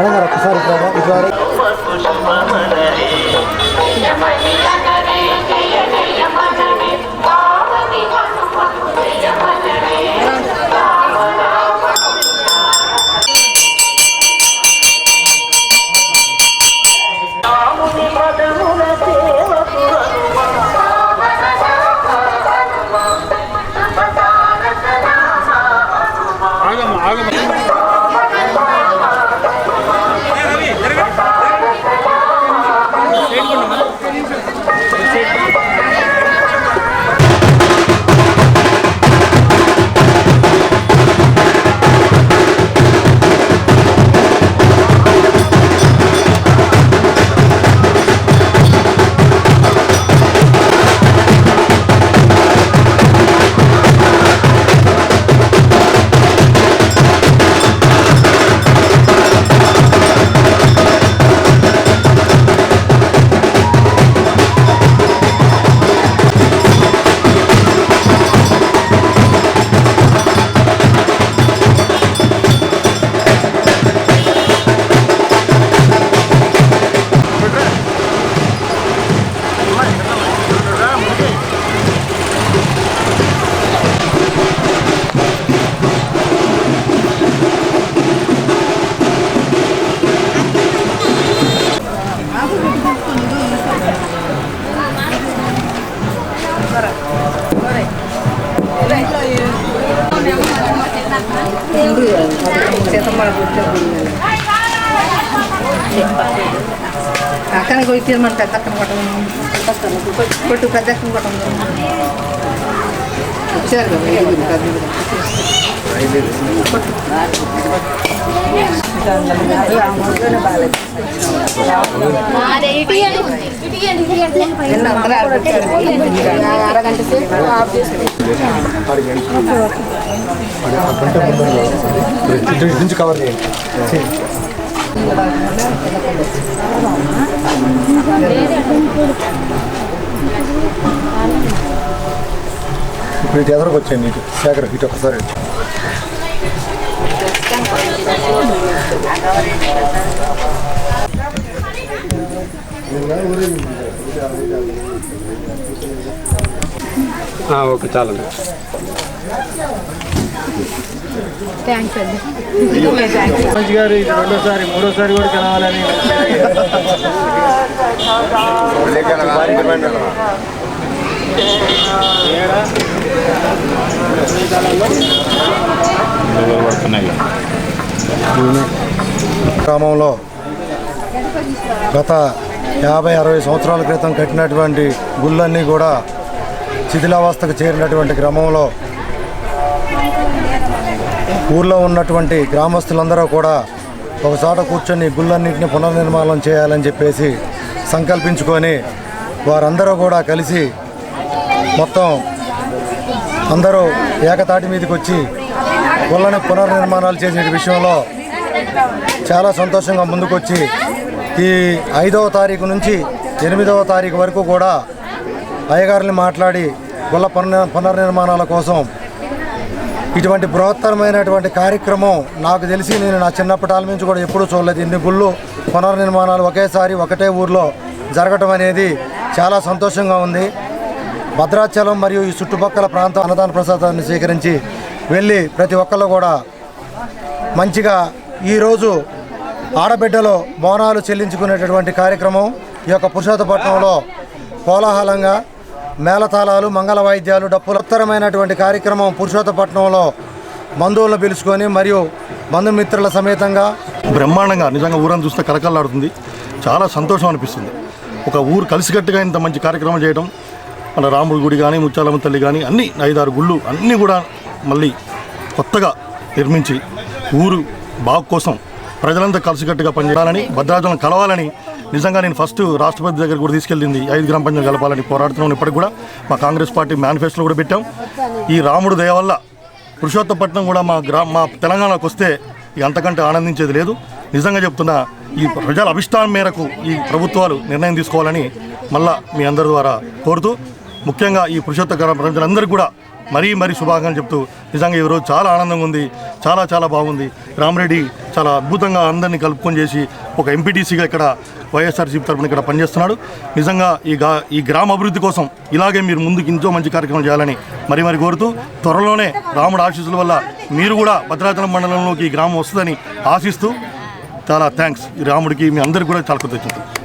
ガラガラ腐るから、いつあれ。கைட் பண்ணுங்க అక్కడ కొట్టమని కొట్టు పెద్ద అక్కడ కొట్టమని వచ్చారు కదా ఐదుగురు పెద్దలు. కొట్టు. ఆ మొదలునే బాగాలేదు. అరగంట సేపు ఆఫ్ చేసి కవర్ చేయండి ఇప్పుడు ఇటు ఎదురుకు వచ్చాయండి ఇటు శేఖర్ ఇటు ఒకసారి. ఓకే చాలండి. మంచి గారు ఇది రెండోసారి మూడోసారి కూడా కలవాలని. గ్రామంలో గత యాభై అరవై సంవత్సరాల క్రితం కట్టినటువంటి గుళ్ళన్నీ కూడా శిథిలావస్థకు చేరినటువంటి క్రమంలో ఊర్లో ఉన్నటువంటి గ్రామస్తులందరూ కూడా ఒకచోట కూర్చొని గుళ్ళన్నింటిని పునర్నిర్మాణం చేయాలని చెప్పేసి సంకల్పించుకొని వారందరూ కూడా కలిసి మొత్తం అందరూ ఏకతాటి మీదకి వచ్చి గుళ్ళని పునర్నిర్మాణాలు చేసిన విషయంలో చాలా సంతోషంగా ముందుకొచ్చి ఈ ఐదవ తారీఖు నుంచి ఎనిమిదవ తారీఖు వరకు కూడా అయ్యగారిని మాట్లాడి గుళ్ళ పునర్ పునర్నిర్మాణాల కోసం ఇటువంటి బృహత్తరమైనటువంటి కార్యక్రమం నాకు తెలిసి నేను నా చిన్నప్పటి నుంచి కూడా ఎప్పుడూ చూడలేదు. ఇన్ని గుళ్ళు పునర్నిర్మాణాలు ఒకేసారి ఒకటే ఊర్లో జరగటం అనేది చాలా సంతోషంగా ఉంది. భద్రాచలం మరియు ఈ చుట్టుపక్కల ప్రాంత అన్నదాన ప్రసాదాన్ని స్వీకరించి వెళ్ళి ప్రతి ఒక్కళ్ళు కూడా మంచిగా ఈరోజు ఆడబిడ్డలో బోనాలు చెల్లించుకునేటటువంటి కార్యక్రమం ఈ యొక్క పురుషోత్తపట్నంలో కోలాహలంగా మేళతాళాలు మంగళ వాయిద్యాలు డప్పులత్తరమైనటువంటి కార్యక్రమం పురుషోత్తపట్నంలో బంధువులను పిలుచుకొని మరియు బంధుమిత్రుల సమేతంగా బ్రహ్మాండంగా నిజంగా ఊరని చూస్తే కలకల్లాడుతుంది. చాలా సంతోషం అనిపిస్తుంది. ఒక ఊరు కలిసికట్టుగా ఇంత మంచి కార్యక్రమం చేయడం మన రాముడి గుడి కానీ ముచ్చాలమ్మ తల్లి కానీ అన్ని ఐదారు గుళ్ళు అన్నీ కూడా మళ్ళీ కొత్తగా నిర్మించి ఊరు బాగు కోసం ప్రజలంతా కలిసికట్టుగా పనిచేయాలని భద్రాచలం కలవాలని నిజంగా నేను ఫస్ట్ రాష్ట్రపతి దగ్గర కూడా తీసుకెళ్ళింది ఐదు గ్రామ పంచాయతీ కలపాలని పోరాడుతున్నాం ఇప్పటికి కూడా. మా కాంగ్రెస్ పార్టీ మేనిఫెస్టోలో కూడా పెట్టాం. ఈ రాముడు దయ వల్ల పురుషోత్తపట్నం కూడా మా గ్రా మా తెలంగాణకు వస్తే అంతకంటే ఆనందించేది లేదు. నిజంగా చెప్తున్నా ఈ ప్రజల అభిష్టానం మేరకు ఈ ప్రభుత్వాలు నిర్ణయం తీసుకోవాలని మళ్ళా మీ అందరి ద్వారా కోరుతూ ముఖ్యంగా ఈ పురుషోత్తకర ప్రజలందరికీ కూడా మరీ మరీ శుభాకాంక్షలు చెప్తూ నిజంగా ఈరోజు చాలా ఆనందంగా ఉంది. చాలా చాలా బాగుంది. రామరెడ్డి చాలా అద్భుతంగా అందరినీ కలుపుకొని చేసి ఒక ఎంపీటీసీగా ఇక్కడ వైఎస్ఆర్సీపీ తరఫున ఇక్కడ పనిచేస్తున్నాడు. నిజంగా ఈ గా ఈ గ్రామ అభివృద్ధి కోసం ఇలాగే మీరు ముందుకు ఇంకో మంచి కార్యక్రమం చేయాలని మరి మరి కోరుతూ త్వరలోనే రాముడు ఆశీస్సుల వల్ల మీరు కూడా భద్రాచలం మండలంలోకి ఈ గ్రామం వస్తుందని ఆశిస్తూ చాలా థ్యాంక్స్ ఈ రాముడికి మీ అందరికీ కూడా చాలా కృతజ్ఞతలు.